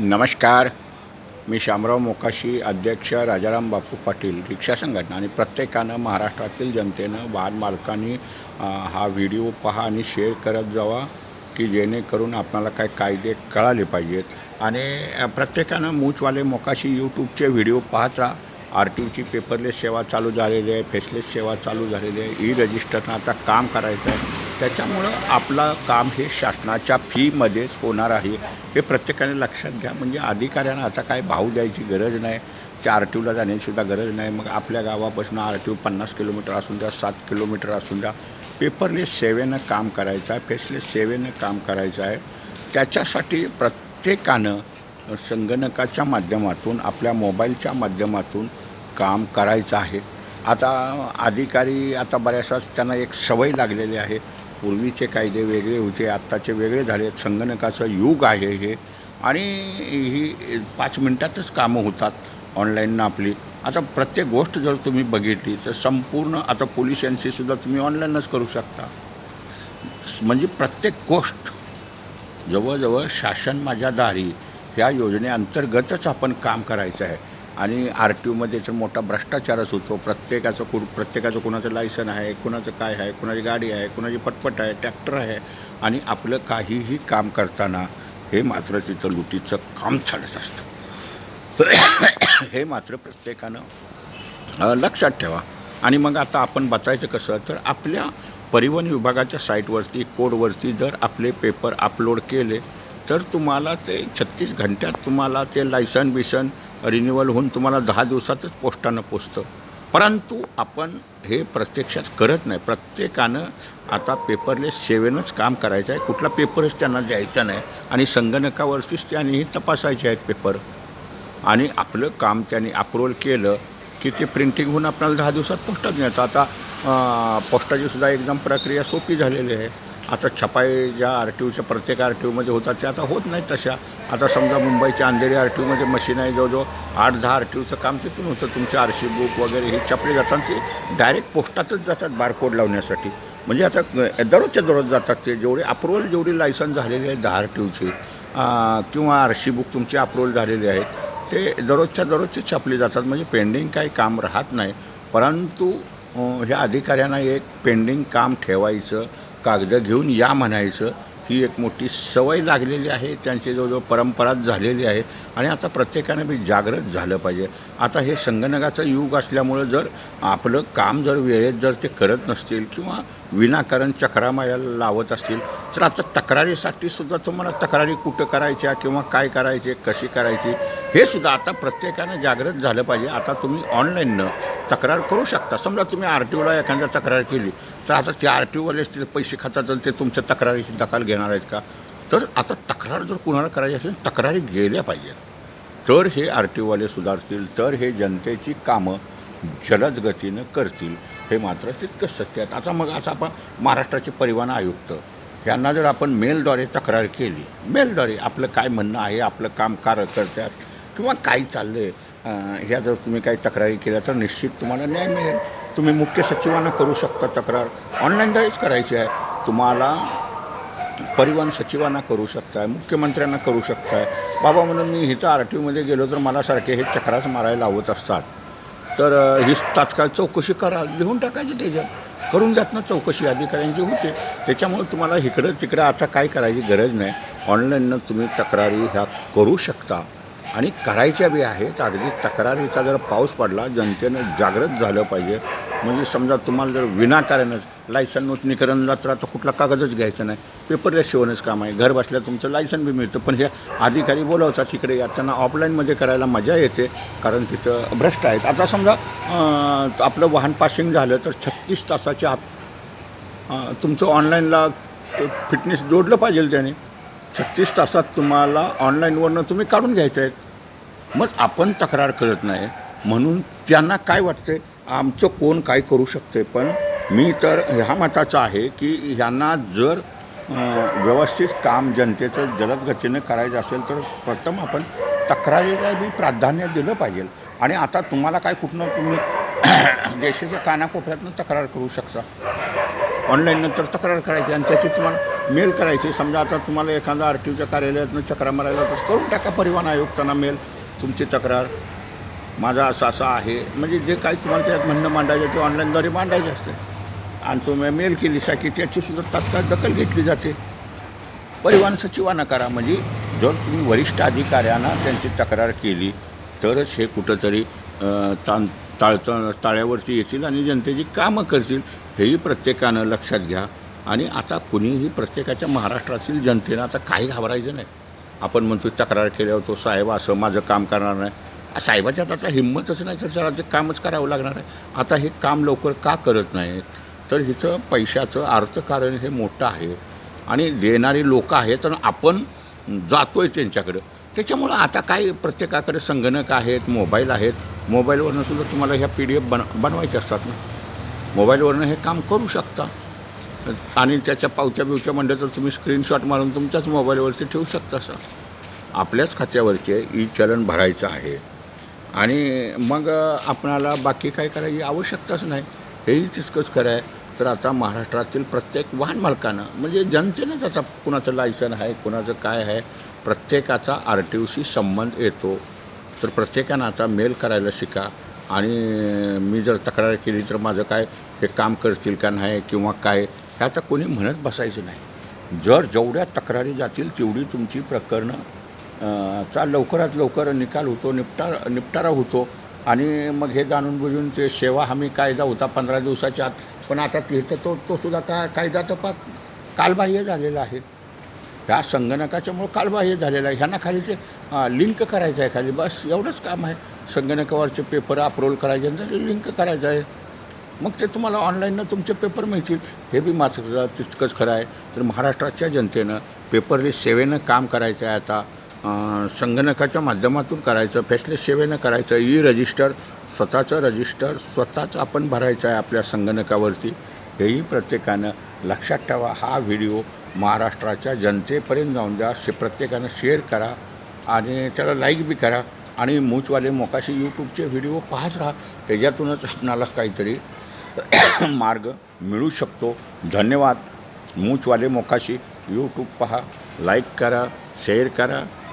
नमस्कार. मी शामराव मोकाशी अध्यक्ष राजाराम बापू पाटील रिक्षा संघटना आणि प्रत्येकानं महाराष्ट्रातील जनतेनं वाहन मालकांनी हा व्हिडिओ पहा आणि शेअर करत जावा की जेणेकरून आपणाला काय कायदे कळाले पाहिजेत. आणि प्रत्येकानं मूचवाले मोकाशी यूट्यूबचे व्हिडिओ पाहत राहा. आर टी ओची पेपरलेस सेवा चालू झालेली आहे फेसलेस सेवा चालू झालेली आहे ई रजिस्टरनं आता काम करायचं आहे. त्याच्यामुळं आपलं काम हे शासनाच्या फीमध्येच होणार आहे. हे प्रत्येकाने लक्षात घ्या. म्हणजे अधिकाऱ्यांना आता काय भाव द्यायची गरज नाही. त्या आर टी ओला जाण्याचीसुद्धा गरज नाही. मग आपल्या गावापासून आर टी ओ पन्नास किलोमीटर असून द्या सात किलोमीटर असून द्या पेपरलेस सेवेनं काम करायचं आहे. फेसलेस सेवेनं काम करायचं आहे. त्याच्यासाठी प्रत्येकानं संगणकाच्या माध्यमातून आपल्या मोबाईलच्या माध्यमातून काम करायचं आहे. आता अधिकारी आता बऱ्याचशाच त्यांना एक सवय लागलेली आहे. पूर्वीचे कायदे वेगळे होते आत्ताचे वेगळे झाले संगणकाचं युग आहे हे. आणि ही पाच मिनटातच कामं होतात ऑनलाईननं आपली. आता प्रत्येक गोष्ट जर तुम्ही बघितली तर संपूर्ण आता पोलीस सुद्धा तुम्ही ऑनलाईनच करू शकता. म्हणजे प्रत्येक गोष्ट जवळजवळ शासन माझ्या दारी ह्या योजनेअंतर्गतच आपण काम करायचं आहे. आणि आर टी ओमध्ये तर मोठा भ्रष्टाचारच होतो प्रत्येकाचं कु प्रत्येकाचं कुणाचं लायसन आहे कुणाचं काय आहे कुणाची गाडी आहे कुणाची पटपट आहे ट्रॅक्टर आहे आणि आपलं काहीही काम करताना हे मात्र तिथं लुटीचं काम चालत असतं. हे मात्र प्रत्येकानं लक्षात ठेवा. आणि मग आता आपण बचायचं कसं तर आपल्या परिवहन विभागाच्या साईटवरती कोडवरती जर आपले पेपर अपलोड केले तर तुम्हाला ते छत्तीस घंट्यात तुम्हाला ते लायसन बिसन रिन्युअल होऊन तुम्हाला दहा दिवसातच पोस्टानं पोचतं. परंतु आपण हे प्रत्यक्षात करत नाही. प्रत्येकानं आता पेपरलेस सेवेनंच काम करायचं आहे. कुठला पेपरच त्यांना द्यायचा नाही. आणि संगणकावरतीच त्यांनीही तपासायचे आहेत पेपर. आणि आपलं काम त्यांनी अप्रूव्हल केलं की ते प्रिंटिंग होऊन आपल्याला दहा दिवसात पोस्टात मिळतं आता पोस्टाची सुद्धा एकदम प्रक्रिया सोपी झालेली आहे. आता छपाई ज्या आर टी ओच्या प्रत्येक आर टी ओमध्ये होतात त्या आता होत नाहीत तशा. आता समजा मुंबईच्या अंधेरी आर टी ओमध्ये मशीन आहे जवळजवळ आठ दहा आर टी ओचं काम तिथून होतं. तुमच्या आरशी बुक वगैरे हे छापले जातात ते डायरेक्ट पोस्टातच जातात बारकोड लावण्यासाठी. म्हणजे आता दररोजच्या दररोज जातात ते. जेवढे अप्रुव्हल जेवढी लायसन झालेली आहे दहा आर टी ओची किंवा आर बुक तुमची अप्रुव्हल झालेली आहेत ते दररोजच्या दररोजचे छापले जातात. म्हणजे पेंडिंग काही काम राहत नाही. परंतु ह्या अधिकाऱ्यांना एक पेंडिंग काम ठेवायचं कागदं घेऊन या म्हणायचं ही एक मोठी सवय लागलेली आहे त्यांची जवळजवळ परंपराच झालेली आहे आणि आता प्रत्येकानं बी जागृत झालं पाहिजे. आता हे संगणकाचं युग असल्यामुळं जर आपलं काम जर वेळेत जर ते करत नसतील किंवा विनाकारण चक्रामायाला लावत असतील तर आता तक्रारीसाठी सुद्धा तुम्हाला तक्रारी कुठं करायच्या किंवा काय करायचे कशी करायची हे सुद्धा आता प्रत्येकानं जागृत झालं पाहिजे. आता तुम्ही ऑनलाईननं तक्रार करू शकता. समजा तुम्ही आर टी ओला एखाद्या तक्रार केली तर आता ते आर टी ओवाले असतील पैसे खातात तर ते तुमच्या तक्रारीची दखल घेणार आहेत का? तर आता तक्रार जर कुणाला करायची असेल तक्रारी गेल्या पाहिजेत. तर हे आर टी ओवाले सुधारतील तर हे जनतेची कामं जलद गतीनं करतील हे मात्र तितकंच सत्य आहे. आता मग आता आपण महाराष्ट्राचे परिवहन आयुक्त यांना जर आपण मेलद्वारे तक्रार केली मेलद्वारे आपलं काय म्हणणं आहे आपलं काम कार करतात किंवा काय चाललं आहे ह्या जर तुम्ही काही तक्रारी केल्या तर निश्चित तुम्हाला न्याय मिळेल. तुम्ही मुख्य सचिवांना करू शकता तक्रार. ऑनलाईनद्वारेच करायची आहे. तुम्हाला परिवहन सचिवांना करू शकताय मुख्यमंत्र्यांना करू शकताय. बाबा म्हणून मी इथं आर टी ओमध्ये गेलो तर मला सारखे हे चक्राच मारायला लावत असतात. तर ही तात्काळ चौकशी करा लिहून टाकायची त्याच्यात. करून द्यात ना चौकशी अधिकाऱ्यांची होते. त्याच्यामुळे तुम्हाला इकडं तिकडं आता काय करायची गरज नाही. ऑनलाईननं तुम्ही तक्रारी ह्या करू शकता. आणि करायच्या बी आहेत. अगदी तक्रारीचा जर पाऊस पडला जनतेनं जागृत झालं पाहिजे. म्हणजे समजा तुम्हाला जर विनाकारणच लायसन नूतनीकरणला तर आता कुठला कागदच घ्यायचा नाही. पेपरलेस शिवणच काम आहे. घर बसल्या तुमचं लायसन बी मिळतं. पण हे अधिकारी बोलावचा तिकडे या. त्यांना ऑफलाईनमध्ये करायला मजा येते कारण तिथं भ्रष्ट आहेत. आता समजा आपलं वाहन पासिंग झालं तर छत्तीस तासाच्या आत तुमचं ऑनलाईनला फिटनेस जोडलं पाहिजे त्याने. छत्तीस तासात तुम्हाला ऑनलाईनवरनं तुम्ही काढून घ्यायचं आहे मग आपण तक्रार करत नाही. म्हणून त्यांना काय वाटते आमचं कोण काय करू शकते पण मी तर ह्या मताचा आहे की ह्यांना जर व्यवस्थित काम जनतेचं जलद गतीनं करायचं असेल तर प्रथम आपण तक्रारीला बी प्राधान्य दिलं पाहिजे. आणि आता तुम्हाला काय कुठनं तुम्ही देशाच्या कानाकोपऱ्यातनं तक्रार करू शकता. ऑनलाईन नंतर तक्रार करायची आणि त्याची तुम्हाला मेल करायची. समजा आता तुम्हाला एखादा आर टी ओच्या कार्यालयातनं चक्रा मारायला तर करून टाका. परिवहन आयुक्तांना मेल तुमची तक्रार. माझा असं असं आहे. म्हणजे जे काही तुम्हाला त्यात म्हणणं मांडायचं ते ऑनलाईनद्वारे मांडायचं असते. आणि तुम्ही मेल केली सा त्याचीसुद्धा तात्काळ दखल घेतली जाते. परिवहन सचिवांना करा म्हणजे जर तुम्ही वरिष्ठ अधिकाऱ्यांना त्यांची तक्रार केली तरच हे कुठंतरी ताण ताळतं ताळ्यावरती येतील आणि जनतेची कामं करतील हेही प्रत्येकानं लक्षात घ्या. आणि आता कुणीही प्रत्येकाच्या महाराष्ट्रातील जनतेनं आता काही घाबरायचं नाही. आपण म्हणतो तक्रार केल्यावर तो साहेब असं माझं काम करणार नाही. साहेबाच्यात आता हिंमतच नाही तर जरा ते कामच करावं लागणार आहे. आता हे काम लवकर का करत नाहीत? तर हिचं पैशाचं अर्थकारण हे मोठं आहे. आणि देणारी लोक आहेत आणि आपण जातो आहे त्यांच्याकडं. त्याच्यामुळं आता काय प्रत्येकाकडे संगणक आहेत मोबाईल आहेत. मोबाईलवरनं सुद्धा तुम्हाला ह्या पी डी एफ बन बनवायच्या असतात ना. मोबाईलवरनं हे काम करू शकता. आणि त्याच्या पावत्या बिवच्या म्हणलं तर तुम्ही स्क्रीनशॉट मारून तुमच्याच मोबाईलवरती ठेवू शकता सर. आपल्याच खात्यावरचे ई चलन भरायचं आहे. आणि मग आपणाला बाकी काय करायची आवश्यकताच नाही. हेही तितकंच खरं आहे. तर आता महाराष्ट्रातील प्रत्येक वाहन मालकानं म्हणजे जनतेनंच आता कुणाचं लायसन आहे कुणाचं काय आहे प्रत्येकाचा आर टी ओशी संबंध येतो. तर प्रत्येकानं आता मेल करायला शिका. आणि मी जर तक्रार केली तर माझं काय हे काम करतील का नाही किंवा काय हे आता कोणी म्हणत बसायचं नाही. जर जेवढ्या तक्रारी जातील तेवढी तुमची प्रकरणं चा लवकरात लवकर निकाल होतो निपटार निपटारा होतो. आणि मग हे जाणून बुजून ते सेवा हमी कायदा होता पंधरा दिवसाच्या आत. पण आता तिथं तो तो सुद्धा का कायदा तपास कालबाह्य झालेला आहे. ह्या संगणकाच्यामुळं कालबाह्य झालेलं आहे. ह्यांना खाली ते लिंक करायचं आहे खाली. बस एवढंच काम आहे. संगणकावरचे पेपर अप्रोल करायचे आणि लिंक करायचं आहे. मग ते तुम्हाला ऑनलाईननं तुमचे पेपर मिळतील. हे बी मात्र तितकंच खरं आहे. तर महाराष्ट्राच्या जनतेनं पेपरलेस सेवेनं काम करायचं आहे आता. संगणकाच्या माध्यमातून करायचं फेसलेस सेवेनं करायचं ई रजिस्टर स्वतःचं रजिस्टर स्वतःच आपण भरायचं आहे आपल्या संगणकावरती. हेही प्रत्येकानं लक्षात ठेवा हा व्हिडिओ महाराष्ट्राच्या जनतेपर्यंत जाऊन द्या शे प्रत्येकानं शेअर करा आणि त्याला लाईक बी करा आणि मूचवाले मोकाशी यूट्यूबचे व्हिडिओ पाहत राहा. त्याच्यातूनच आपणाला काहीतरी मार्ग मिळू शकतो. धन्यवाद. मूचवाले मोकाशी यूट्यूब पहा लाईक करा शेअर करा.